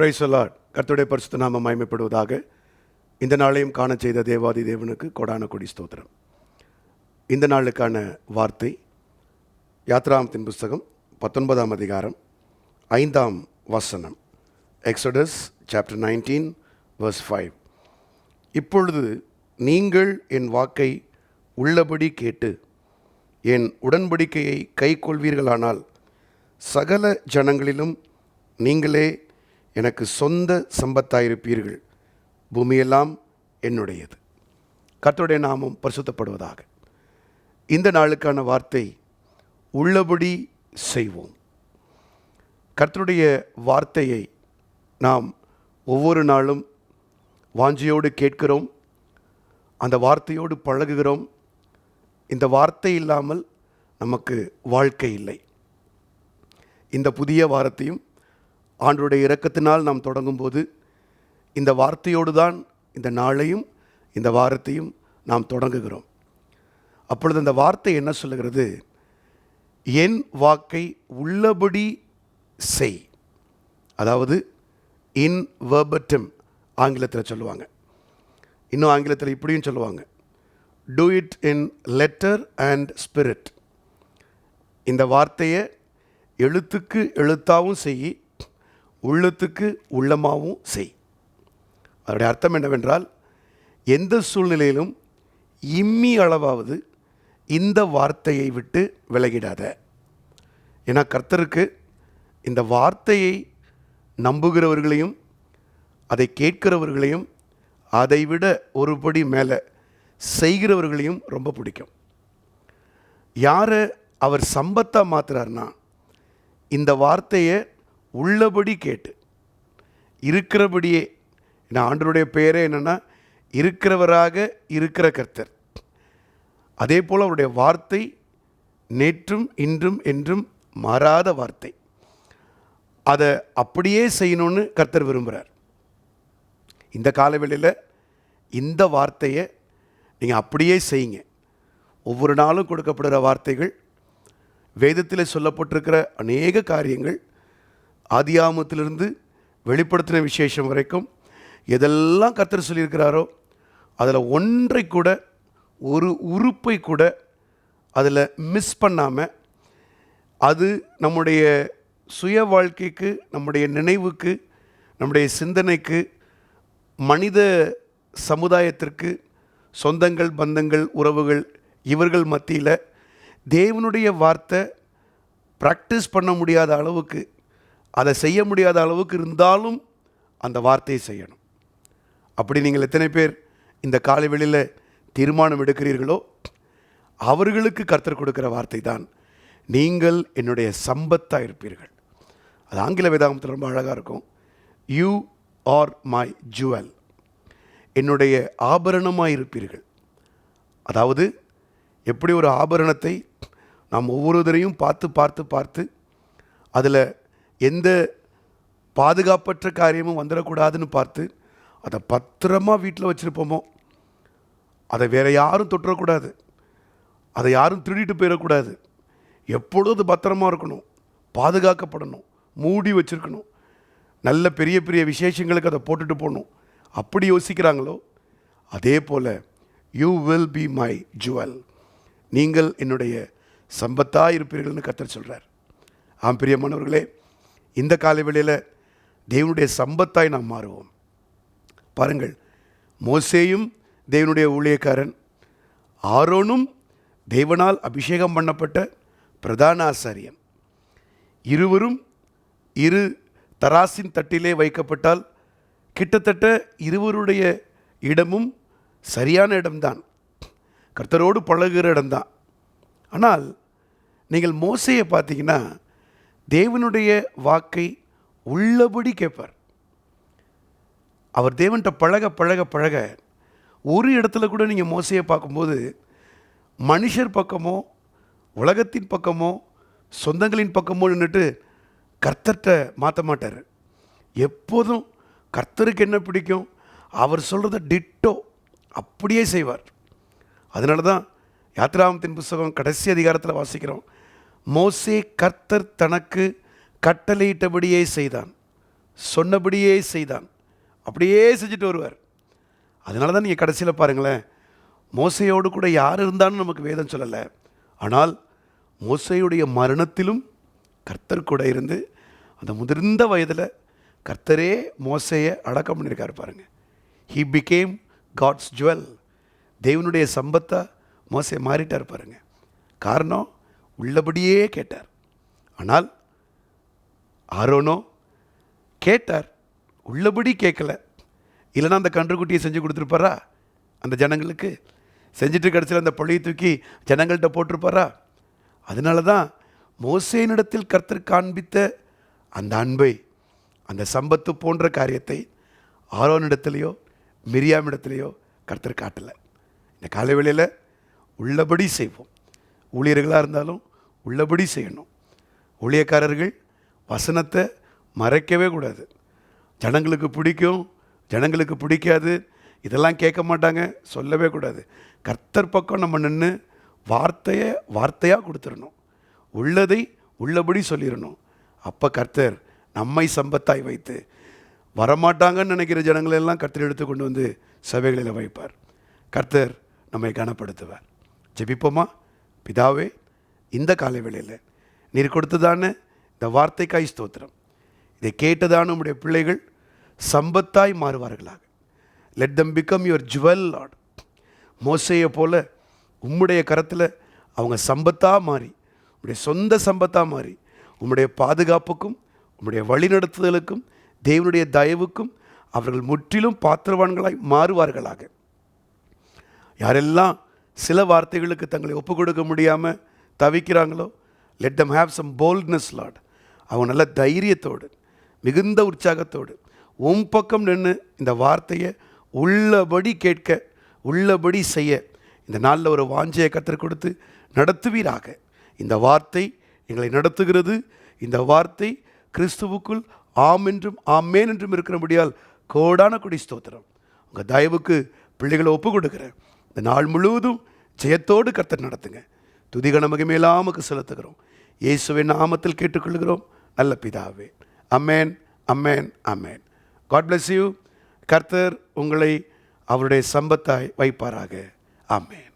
Price Lord கர்த்தருடைய பரிசுத்த நாம மயமைப்படுவதாக இந்த நாளையும் காண செய்த தேவாதி தேவனுக்கு கொடான கொடி ஸ்தோத்திரம். இந்த நாளுக்கான வார்த்தை யாத்ராமத்தின் புஸ்தகம் பத்தொன்பதாம் அதிகாரம் ஐந்தாம் வசனம் Exodus chapter nineteen verse five இப்பொழுது நீங்கள் என் வாக்கை உள்ளபடி கேட்டு என் உடன்படிக்கையை கைக்கொள்வீர்களானால் சகல ஜனங்களிலும் நீங்களே எனக்கு சொந்த சம்பத்தாயிருப்பீர்கள். பூமியெல்லாம் என்னுடையது. கர்த்தருடைய நாமம் பரிசுத்தப்படுவதாக. இந்த நாளுக்கான வார்த்தை உள்ளபடி செய்வோம். கர்த்தருடைய வார்த்தையை நாம் ஒவ்வொரு நாளும் வாஞ்சியோடு கேட்கிறோம் அந்த வார்த்தையோடு பழகுகிறோம். இந்த வார்த்தை இல்லாமல் நமக்கு வாழ்க்கை இல்லை. இந்த புதிய வாரத்தையும் ஆண்டுடைய இரக்கத்தினால் நாம் தொடங்கும்போது இந்த வார்த்தையோடு தான் இந்த நாளையும் இந்த வாரத்தையும் நாம் தொடங்குகிறோம். அப்பொழுது அந்த வார்த்தை என்ன சொல்லுகிறது? என் வாக்கை உள்ளபடி செய். அதாவது இன் வேர்பட்டம் ஆங்கிலத்தில் சொல்லுவாங்க. இன்னும் ஆங்கிலத்தில் இப்படியும் சொல்லுவாங்க. Do it in letter and spirit இந்த வார்த்தையை எழுத்துக்கு எழுத்தாகவும் செய் உள்ளத்துக்கு உள்ளமாகவும் செய். அதனுடைய அர்த்தம் என்னவென்றால் எந்த சூழ்நிலையிலும் இம்மி அளவாவது இந்த வார்த்தையை விட்டு விலகிடாத. ஏன்னா கர்த்தருக்கு இந்த வார்த்தையை நம்புகிறவர்களையும் அதை கேட்கிறவர்களையும் அதைவிட ஒருபடி மேலே செய்கிறவர்களையும் ரொம்ப பிடிக்கும். யாரை அவர் சம்பத்தாக மாற்றுறாருன்னா இந்த வார்த்தையை உள்ளபடி கேட்டு. இருக்கிறபடியே நான் ஆண்டருடைய பெயரே என்னென்னா இருக்கிறவராக இருக்கிற கர்த்தர். அதே போல் அவருடைய வார்த்தை நேற்றும் இன்றும் என்றும் மாறாத வார்த்தை. அதை அப்படியே செய்யணும்னு கர்த்தர் விரும்புகிறார் இந்த காலவெளியில் இந்த வார்த்தையை நீங்கள் அப்படியே செய்யுங்க. ஒவ்வொரு நாளும் கொடுக்கப்படுகிற வார்த்தைகள் வேதத்தில் சொல்லப்பட்டிருக்கிற அநேக காரியங்கள் ஆதியாமத்திலிருந்து வெளிப்படுத்தின விசேஷம் வரைக்கும் எதெல்லாம் கர்த்தர் சொல்லியிருக்கிறாரோ அதில் ஒன்றை கூட ஒரு உறுப்பை கூட அதில் மிஸ் பண்ணாமல் அது நம்முடைய சுய வாழ்க்கைக்கு நம்முடைய நினைவுக்கு நம்முடைய சிந்தனைக்கு மனித சமுதாயத்திற்கு சொந்தங்கள் பந்தங்கள் உறவுகள் இவர்கள் மத்தியில் தேவனுடைய வார்த்தை ப்ராக்டிஸ் பண்ண முடியாத அளவுக்கு அதை செய்ய முடியாத அளவுக்கு இருந்தாலும் அந்த வார்த்தையை செய்யணும். அப்படி நீங்கள் எத்தனை பேர் இந்த காலை வெளியில் தீர்மானம் எடுக்கிறீர்களோ அவர்களுக்கு கர்த்தர் கொடுக்கிற வார்த்தை தான் நீங்கள் என்னுடைய சம்பத்தாக இருப்பீர்கள். அது ஆங்கில வேதாகமத்தில் ரொம்ப அழகாக இருக்கும். யூ ஆர் மை ஜுவல் என்னுடைய ஆபரணமாக இருப்பீர்கள். அதாவது எப்படி ஒரு ஆபரணத்தை நாம் ஒவ்வொருவரையும் பார்த்து பார்த்து பார்த்து அதில் எந்த பாதுகாப்பற்ற காரியமும் வந்துடக்கூடாதுன்னு பார்த்து அதை பத்திரமா வீட்டில் வச்சுருப்போமோ? அதை வேறு யாரும் தொட்டுறக்கூடாது அதை யாரும் திருடிட்டு போயிடக்கூடாது. எப்பொழுதும் அது பத்திரமா இருக்கணும்? பாதுகாக்கப்படணும். மூடி வச்சுருக்கணும். நல்ல பெரிய பெரிய விசேஷங்களுக்கு அதை போட்டுட்டு போகணும். அப்படி யோசிக்கிறாங்களோ? அதே போல் you will be my jewel நீங்கள் என்னுடைய சம்பத்தாக இருப்பீர்கள்னு கத்தர் சொல்கிறார் ஆம் பிரியமானவர்களே இந்த காலவெளியில் தேவனுடைய சம்பத்தாய் நாம் மாறுவோம். பாருங்கள் மோசேயும் தேவனுடைய ஊழியக்காரன் ஆரோனும் தேவனால் அபிஷேகம் பண்ணப்பட்ட பிரதான ஆசாரியன். இருவரும் இரு தராசின் தட்டிலே வைக்கப்பட்டால் கிட்டத்தட்ட இருவருடைய இடமும் சரியான இடம்தான். கர்த்தரோடு பழகுகிற இடம்தான். ஆனால் நீங்கள் மோசையை பார்த்தீங்கன்னா தேவனுடைய வாக்கை உள்ளபடி கேட்பார். அவர் தேவன்கிட்ட பழக பழக பழக ஒரு இடத்துல கூட நீங்கள் மோசையை பார்க்கும்போது மனுஷர் பக்கமோ உலகத்தின் பக்கமோ சொந்தங்களின் பக்கமோ நின்றுட்டு கர்த்தர்கிட்ட மாற்ற மாட்டார். எப்போதும் கர்த்தருக்கு என்ன பிடிக்கும்? அவர் சொல்கிறத டிட்டோ அப்படியே செய்வார். அதனால தான் யாத்ராமத்தின் புஸ்தகம் கடைசி அதிகாரத்தில் வாசிக்கிறோம். மோசே கர்த்தர் தனக்கு கட்டளையிட்டபடியே செய்தான். சொன்னபடியே செய்தான். அப்படியே செஞ்சுட்டு வருவார். அதனால தான் நீங்கள் கடைசியில் பாருங்களேன் மோசையோடு கூட யார் இருந்தான்னு நமக்கு வேதம் சொல்லலை. ஆனால் மோசையுடைய மரணத்திலும் கர்த்தர் கூட இருந்து அந்த முதிர்ந்த வயதில் கர்த்தரே மோசையை அடக்கம் பண்ணியிருக்காரு பாருங்கள் ஹீ பிகேம் காட்ஸ் ஜுவல் தேவனுடைய சம்பத்தாக மோசை மாறிட்டார் பாருங்கள் காரணம் உள்ளபடியே கேட்டார். ஆனால் ஆரோனோ கேட்டார். உள்ளபடி கேட்கல. இல்லைன்னா அந்த கன்றுக்குட்டியை செஞ்சு கொடுத்துருப்பாரா? அந்த ஜனங்களுக்கு? செஞ்சுட்டு கிடச்சில அந்த பழைய தூக்கி ஜனங்கள்கிட்ட போட்டிருப்பாரா? அதனால தான் மோசேனிடத்தில் கர்த்தர் காண்பித்த அந்த அன்பை அந்த சம்பத்து போன்ற காரியத்தை ஆரோனிடத்திலேயோ மிரியாமிடத்துலையோ கர்த்தர் காட்டலை. இந்த காலவேளையில் உள்ளபடி செய்வோம். ஊழியர்களாக இருந்தாலும் உள்ளபடி செய்யணும். ஊழியக்காரர்கள் வசனத்தை மறைக்கவே கூடாது. ஜனங்களுக்கு பிடிக்கும் ஜனங்களுக்கு பிடிக்காது இதெல்லாம் கேட்க மாட்டாங்க சொல்லவே கூடாது. கர்த்தர் பக்கம் நம்ம நின்று வார்த்தையை வார்த்தையாக கொடுத்துடணும். உள்ளதை உள்ளபடி சொல்லிடணும். அப்போ கர்த்தர் நம்மை சம்பத்தாய் வைத்து வரமாட்டாங்கன்னு நினைக்கிற ஜனங்களை எல்லாம் கர்த்தர் எடுத்து கொண்டு வந்து சபைகளில் வைப்பார். கர்த்தர் நம்மை கனப்படுத்துவார். ஜெபிப்போமா? பிதாவே இந்த காலை வேளையில் நீர் கொடுத்ததான இந்த வார்த்தைக்காய் ஸ்தோத்திரம். இதை கேட்டதான உம்முடைய பிள்ளைகள் சம்பத்தாய் மாறுவார்களாக. Let them become your jewel lord மோசையை போல உம்முடைய கரத்தில் அவங்க சம்பத்தாக மாறி உடைய சொந்த சம்பத்தாக மாறி உம்முடைய பாதுகாப்புக்கும் உம்முடைய வழிநடத்துதலுக்கும் தேவனுடைய தயவுக்கும் அவர்கள் முற்றிலும் பாத்திரவான்களாய் மாறுவார்களாக. யாரெல்லாம் சில வார்த்தைகளுக்கு தங்களை ஒப்புக் கொடுக்க முடியாமல் தவிக்கிறாங்களோ? Let them have some boldness lord அவங்க நல்ல தைரியத்தோடு மிகுந்த உற்சாகத்தோடு உன் பக்கம் நின்று இந்த வார்த்தையை உள்ளபடி கேட்க உள்ளபடி செய்ய இந்த நாளில் ஒரு வாஞ்சையை கற்றுக் கொடுத்து நடத்துவீராக. இந்த வார்த்தை எங்களை நடத்துகிறது. இந்த வார்த்தை கிறிஸ்துவுக்குள் ஆம் என்றும் ஆமேன் என்றும் இருக்கிறபடியால் கோடான குடி ஸ்தோத்திரம். உங்கள் தயவுக்கு பிள்ளைகளை ஒப்பு கொடுக்குறேன் இந்த நாள் முழுவதும் ஜெயத்தோடு கர்த்தர் நடத்துங்க. துதிகன மகிமையிலாமுக்கு செலுத்துகிறோம். இயேசுவின் நாமத்தில் கேட்டுக்கொள்கிறோம். நல்ல பிதாவே. அம்மேன் அம்மேன் அம்மேன். காட் பிளஸ் யூ கர்த்தர் உங்களை அவருடைய சம்பத்தாய் வைப்பாராக. ஆமென்